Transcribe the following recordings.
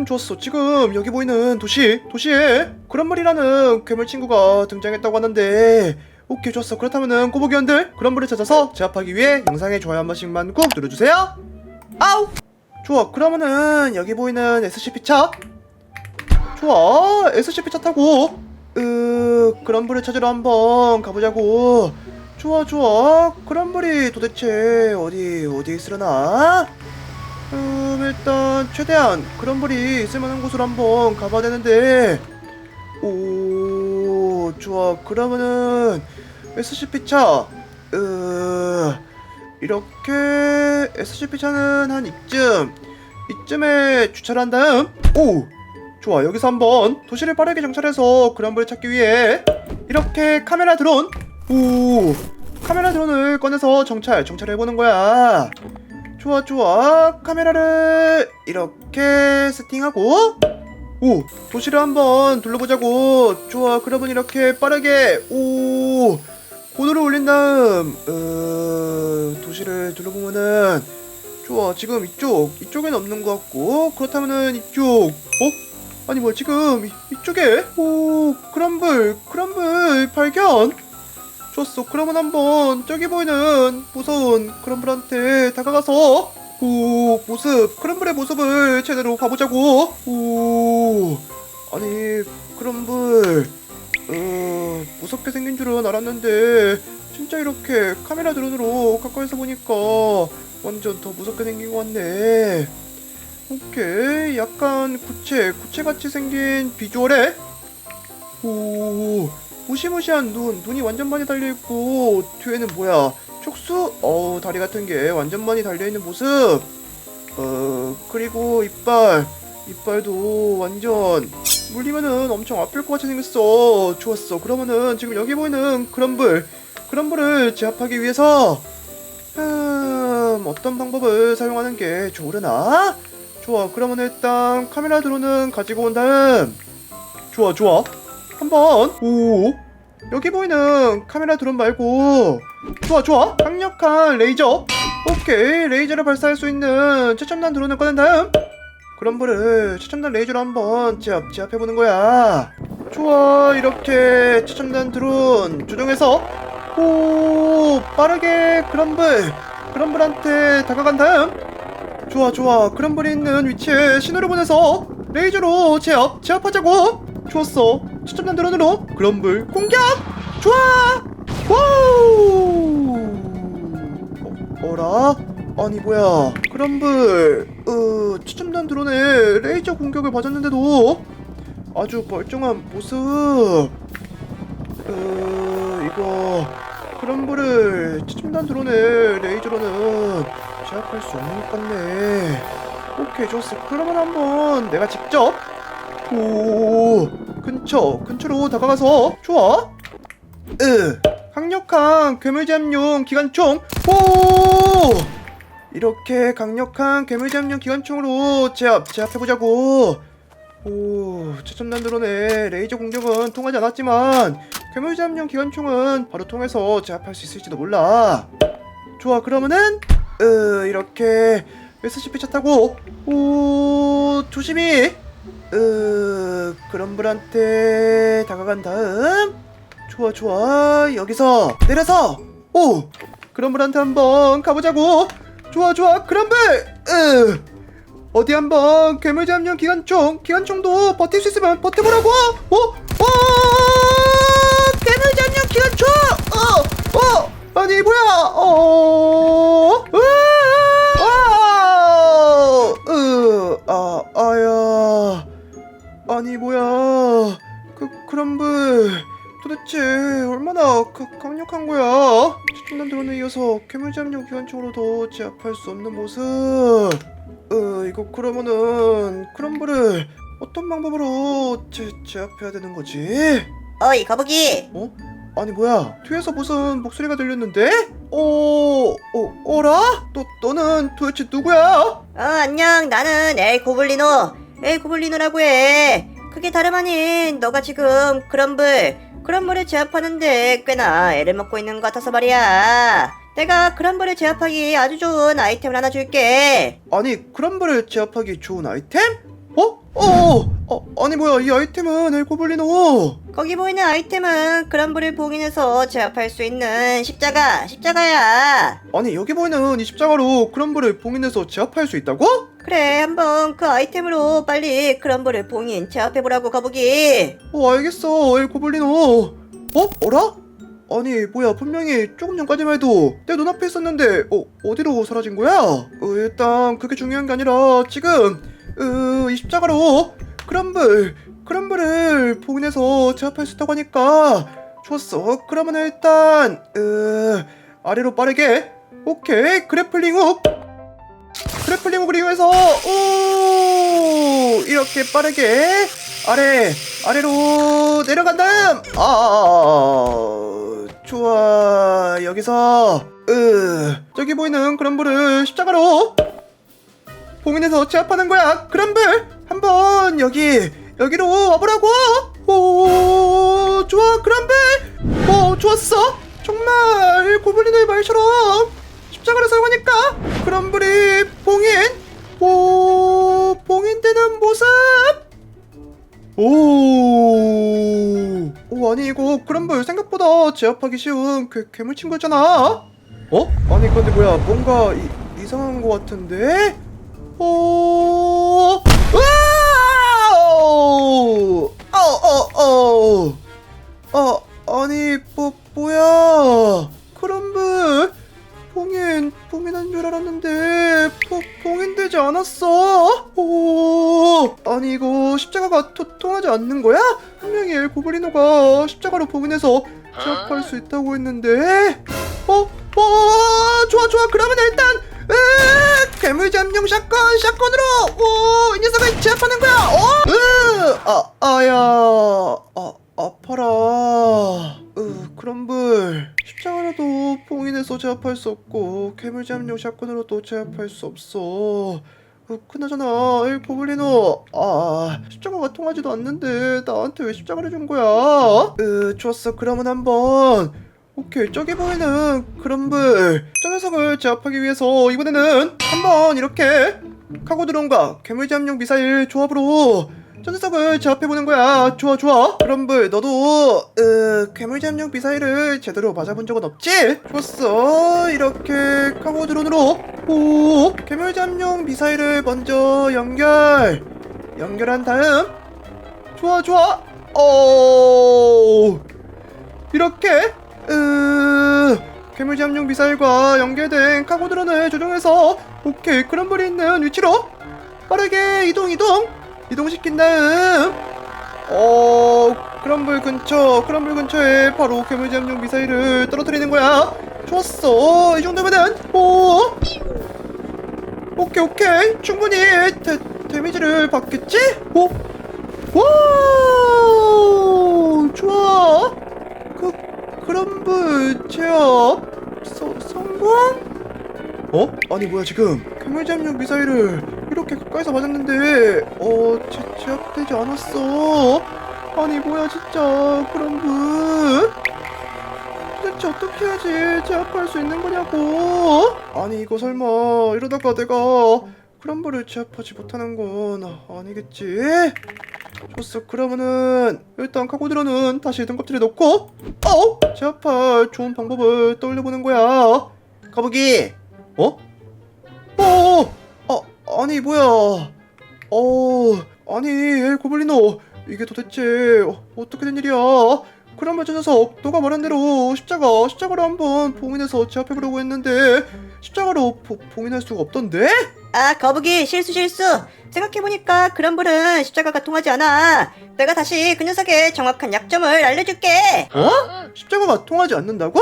음 좋았어. 지금 여기 보이는 도시 도시에 그란블이라는 괴물 친구가 등장했다고 하는데 오케이 좋았어. 그렇다면은 꼬부기원들 그란블을 찾아서 제압하기 위해 영상에 좋아요 한 번씩만 꾹 눌러주세요. 아우! 좋아. 그러면은 여기 보이는 SCP-차? 좋아. SCP-차 타고 으 그란블을 찾으러 한번 가보자고. 좋아 좋아. 그란블이 도대체 어디 어디 있으려나? 음 일단 최대한 그란블이 있을만한 곳으로 한번 가봐야 되는데. 오 좋아. 그러면은 SCP-차 으 이렇게 SCP-차는 한 이쯤 이쯤에 주차를 한 다음. 오 좋아. 여기서 한번 도시를 빠르게 정찰해서 그란블을 찾기 위해 이렇게 카메라 드론. 오 카메라 드론을 꺼내서 정찰 정찰을 해보는 거야 좋아 좋아. 카메라를 이렇게 세팅하고 오 도시를 한번 둘러보자고. 좋아 그러면 이렇게 빠르게 오 고도를 올린 다음 어, 도시를 둘러보면은 좋아 지금 이쪽 이쪽엔 없는 것 같고 그렇다면은 이쪽 어? 아니 뭐야 지금 이, 이쪽에? 오 크럼블 크럼블 발견 좋았어 그러면 한번 저기 보이는 무서운 크럼블한테 다가가서 오 모습 크럼블의 모습을 제대로 봐보자고. 오 아니 크럼블. 어 무섭게 생긴 줄은 알았는데 진짜 이렇게 카메라 드론으로 가까이서 보니까 완전 더 무섭게 생긴 것 같네. 오케이. 약간 구체 구체같이 생긴 비주얼에 오 무시무시한 눈 눈이 완전 많이 달려있고 뒤에는 뭐야? 촉수? 어우 다리 같은 게 완전 많이 달려있는 모습. 어 그리고 이빨. 이빨도 완전 물리면은 엄청 아플 것 같이 생겼어. 좋았어. 그러면은 지금 여기 보이는 크럼블 크럼블을 제압하기 위해서 음 어떤 방법을 사용하는 게 좋으려나? 좋아. 그러면 일단 카메라 드론은 가지고 온 다음. 좋아 좋아 한번. 오. 여기 보이는 카메라 드론 말고. 좋아 좋아. 강력한 레이저. 오케이. 레이저를 발사할 수 있는 최첨단 드론을 꺼낸 다음 그럼브를 최첨단 레이저로 한번 제압 제압해보는 거야. 좋아. 이렇게 최첨단 드론 조정해서 오 빠르게 그럼블 그럼블한테 다가간 다음 좋아 좋아. 그럼블이 있는 위치에 신호를 보내서 레이저로 제압 제압하자고. 좋았어 최첨단 드론으로 그럼블 공격! 좋아! 와우! 어, 어라? 아니 뭐야. 그럼블 으 최첨단 드론의 레이저 공격을 받았는데도 아주 멀쩡한 모습. 으 이거. 그럼블을 최첨단 드론의 레이저로는 제압할 수 없는 것 같네. 오케이 좋았어. 그러면 한번 내가 직접 오 근처 근처로 다가가서 좋아. 으 강력한 괴물 제압용 기관총 오 이렇게 강력한 괴물 제압용 기관총으로 제압 제압해보자고. 오 최첨단 드론의 레이저 공격은 통하지 않았지만 괴물 제압용 기관총은 바로 통해서 제압할 수 있을지도 몰라. 좋아 그러면은 으 이렇게 SCP 차 타고 오 조심히 으 그럼블한테 다가간 다음 좋아 좋아 여기서 내려서 오 그럼블한테 한번 가보자고 좋아 좋아 그럼블 으 어디 한번 괴물 잡용 기관총 기관총도 버틸 수 있으면 버텨보라고 어? 어? 괴물 잡용 기관총 어? 어? 아니 뭐야 어? 아! 으, 아, 아야. 아니 뭐야? 그 크럼블 도대체 얼마나 가, 강력한 거야? 최첨단 드론에 이어서 괴물 잡용 기관총으로도 제압할 수 없는 모습. 어 이거 그러면은 크럼블을 어떤 방법으로 제, 제압해야 되는 거지? 어이 거북이 어? 아니 뭐야 뒤에서 무슨 목소리가 들렸는데? 어... 어... 어라? 너, 너는 도대체 누구야? 어 안녕 나는 엘 고블리노 엘 고블리노라고 해 그게 다름 아닌 너가 지금 크럼블 크럼블을 제압하는데 꽤나 애를 먹고 있는 것 같아서 말이야 내가 크럼블을 제압하기 아주 좋은 아이템을 하나 줄게 아니 크럼블을 제압하기 좋은 아이템? 어? 어? 어? 아니 뭐야 이 아이템은 엘고블리노 거기 보이는 아이템은 그럼블을 봉인해서 제압할 수 있는 십자가, 십자가야. 아니 여기 보이는 이 십자가로 크럼블을 봉인해서 제압할 수 있다고? 그래, 한번 그 아이템으로 빨리 크럼블을 봉인 제압해보라고 거북이. 어 알겠어 엘 고블리노 어? 어라? 아니 뭐야 분명히 조금 전까지만 해도 내 눈앞에 있었는데 어 어디로 사라진 거야? 어, 일단 그게 중요한 게 아니라 지금 으, 이 십자가로 크럼블 크럼블을 봉인해서 제압할 수 있다고 하니까 좋았어 그러면 일단 으, 아래로 빠르게 오케이 그래플링 훅 그래플링 이용해서 오! 이렇게 빠르게 아래 아래로 내려간 다음 아 좋아. 여기서 으. 저기 보이는 크럼블을 십자가로 봉인해서 제압하는 거야. 크럼블 한번 여기 여기로 와보라고! 오 좋아. 크럼블 오 좋았어. 정말 고블린의 말처럼 제압하기 쉬운 그 괴물 친구였잖아. 어? 아니 근데 뭐야 뭔가 이, 이상한 것 같은데? 오, 제압할 수 있다고 했는데 어? 어 좋아 좋아. 그러면 일단 으, 괴물 잠룡 샷건 샷건으로. 오 이 녀석을 제압하는 거야. 어? 으, 아 아야. 아 아파라. 으 크럼블 십자가라도 봉인해서 제압할 수 없고 괴물 잠룡 샷건으로도 제압할 수 없어 어, 그나저나 이 고블리노 아 십자가가 통하지도 않는데 나한테 왜 십자가를 준 거야? 으 좋았어. 그러면 한번. 오케이. 저기 보이는 크럼블 저 녀석을 제압하기 위해서 이번에는 한번 이렇게 카고 드론과 괴물잠용 미사일 조합으로 저 녀석을 제압해보는 거야. 좋아 좋아. 크럼블 너도 으 괴물잠용 미사일을 제대로 맞아본 적은 없지? 좋았어. 이렇게 카고 드론으로 오 괴물잠용 미사일을 먼저 연결. 연결한 다음. 좋아 좋아. 어. 이렇게 으 괴물 잠룡 미사일과 연결된 카고 드론을 조종해서 오케이 크럼블이 있는 위치로 빠르게 이동 이동 이동시킨 다음. 어 크럼블 근처 크럼블 근처에 바로 괴물 잠룡 미사일을 떨어뜨리는 거야. 좋았어. 이 정도면은 오 오케이 오케이. 충분히 데, 데미지를 받겠지? 오 와 좋아. 그 크럼블 제압 서, 성공? 어? 아니 뭐야 지금? 괴물 잠룡 미사일을 이렇게 가까이서 맞았는데 어 제, 제압되지 않았어 아니 뭐야 진짜 크럼블 도대체 어떻게 해야지 제압할 수 있는 거냐고 아니 이거 설마 이러다가 내가 크럼블을 제압하지 못하는 건 아니겠지? 좋았어 그러면은 일단 카고드로는 다시 등껍질에 넣고 어? 제압할 좋은 방법을 떠올려보는 거야 가보기 어? 어? 어? 아니 뭐야 어 아니 엘 고블리노 이게 도대체 어, 어떻게 된 일이야 그러면 저 녀석 너가 말한 대로 십자가 십자가로 한번 봉인해서 제압해보려고 했는데 십자가로 포, 봉인할 수가 없던데? 아, 거북이 실수 실수. 생각해보니까 그럼블은 십자가가 통하지 않아. 내가 다시 그 녀석의 정확한 약점을 알려줄게. 어? 십자가가 통하지 않는다고?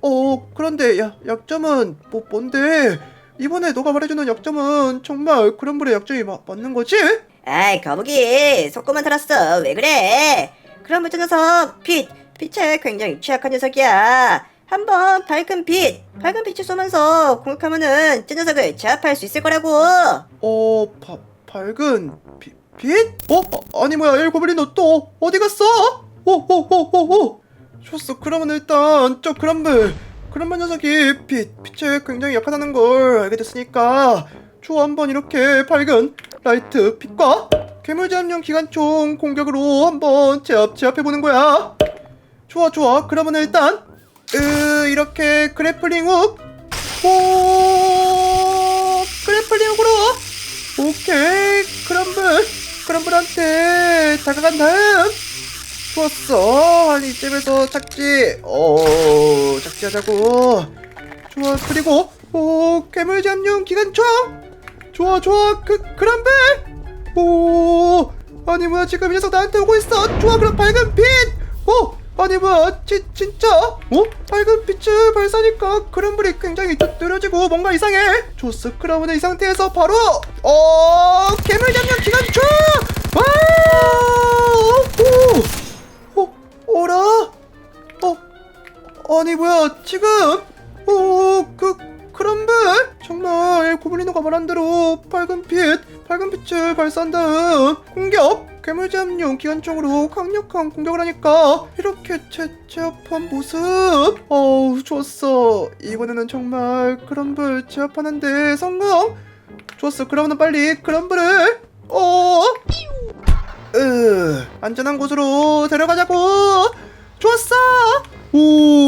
어 그런데 야, 약점은 뭐 뭔데 이번에 너가 말해주는 약점은 정말 그런불의 약점이 마, 맞는 거지? 아이, 거북이 속고만 살았어. 왜 그래? 그럼블 저 녀석 빛, 빛에 굉장히 취약한 녀석이야. 한번 밝은 빛, 밝은 빛을 쏘면서 공격하면은 저 녀석을 제압할 수 있을 거라고. 어 바, 밝은 비, 빛? 어? 어, 아니 뭐야 엘 고블린 너 또 어디 갔어? 오오오오오 좋았어 그러면 일단 저 그란불 그란불 녀석이 빛, 빛에 굉장히 약하다는 걸 알게 됐으니까 좋아 한번 이렇게 밝은 라이트 빛과 괴물 잠룡 기관총 공격으로 한번 제압 제압해보는 거야. 좋아 좋아. 그러면 일단 으 이렇게 그래플링 훅. 오, 그래플링 훅으로. 오케이. 크럼블 크럼블한테 다가간 다음 좋았어. 한 이쯤에서 착지. 어 착지하자고. 좋아. 그리고 오 괴물 잠룡 기관총 좋아 좋아. 그 크럼블 오 아니 뭐야. 지금 이 녀석 나한테 오고 있어. 좋아. 그럼 밝은 빛오 아니 뭐야. 지, 진짜? 어? 밝은 빛을 발사니까 크럼블이 굉장히 좀 느려지고 뭔가 이상해. 좋스 크라운은 이 상태에서 바로 어 괴물 잠룡 기관총 와 오 어, 오라? 어 아니 뭐야 지금? 오그 크럼블 정말 고블리노가 말한 대로 밝은 빛 밝은 빛을 발사한 다음 공격 괴물 잠룡 기관총으로 강력한 공격을 하니까 이렇게 제압한 모습. 어우 좋았어. 이번에는 정말 크럼블 제압하는데 성공. 좋았어. 그러면 빨리 크럼블을 어 으, 안전한 곳으로 데려가자고. 좋았어. 오